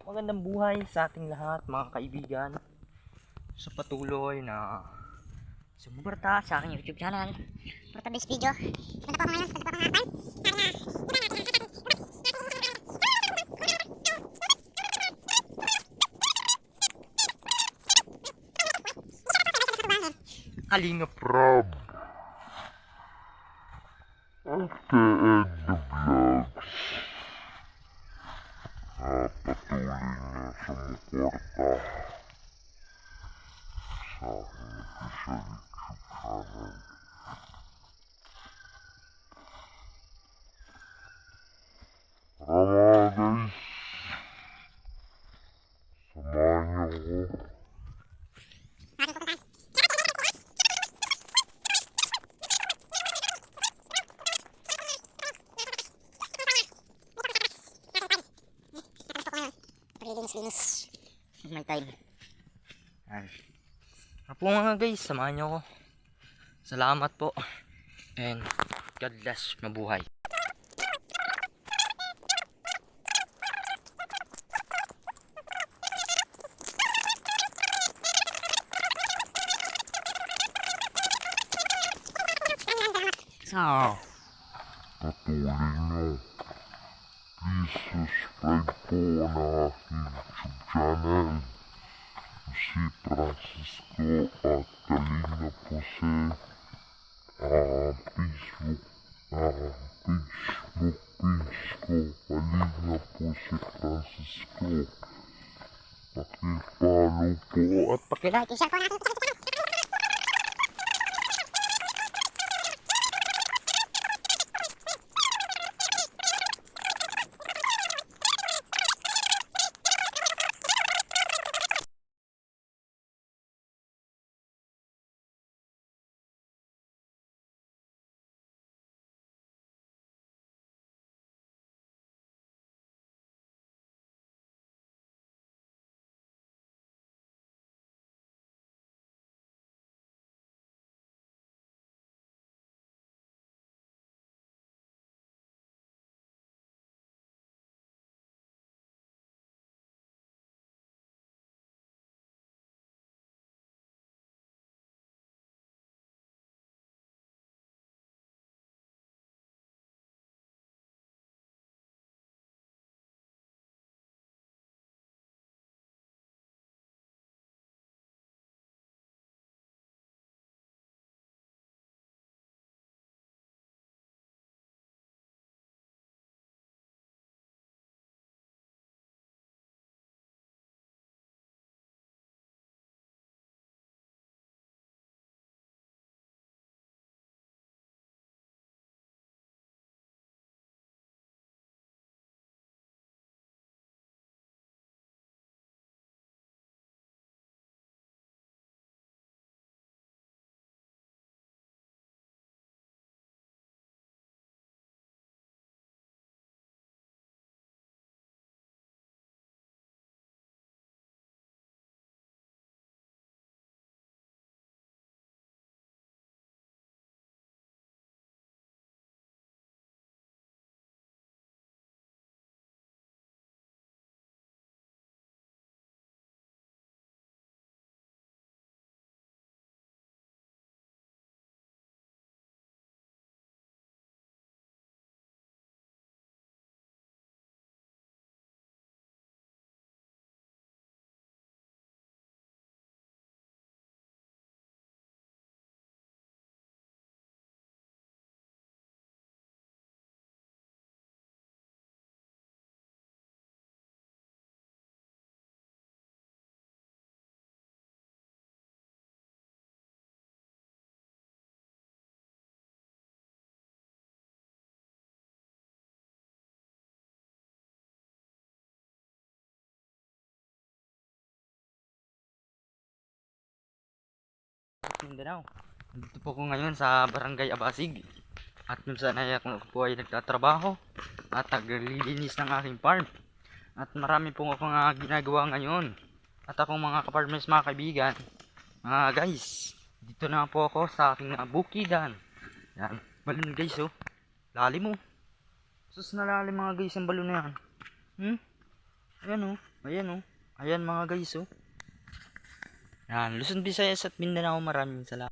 Magandang buhay sa ating lahat mga kaibigan sa patuloy na sumuporta sa aking YouTube channel. For today's video, punta po ako ngayon, punta po ako ngayon. Kalinga Prob. FTN The Vlogs na patuloy na sumuporta sa aking official YouTube channel. Tara mga guys, samahan niyo ako. Linis-linis. May time. Yan. Ano po mga guys, samahan nyo ako. Salamat po. And God bless, mabuhay. So, patuloy vicious played four and a half YouTube channel. Jsi Francisco a Kalina ah, a Facebook a Facebook Pinsko Kalina Pose Francisco. Aqui falou, pô, porque vai deixar Mindanao. Dito po ako ngayon sa Barangay Abasig. At kung saan ay ako po ay nagtatrabaho at naglilinis ng aking farm. At marami po akong uh, ginagawa ngayon. At akong mga kaparmers mga kaibigan. Mga guys, dito na po ako sa aking uh, bukidan. Yan, balon guys oh. Lalim oh. Sus na lalim mga guys ang balon na yan. Hmm? Ayan oh. Ayan oh. Ayan mga guys oh. Yan, Luzon, Visayas at Mindanao maraming salamat.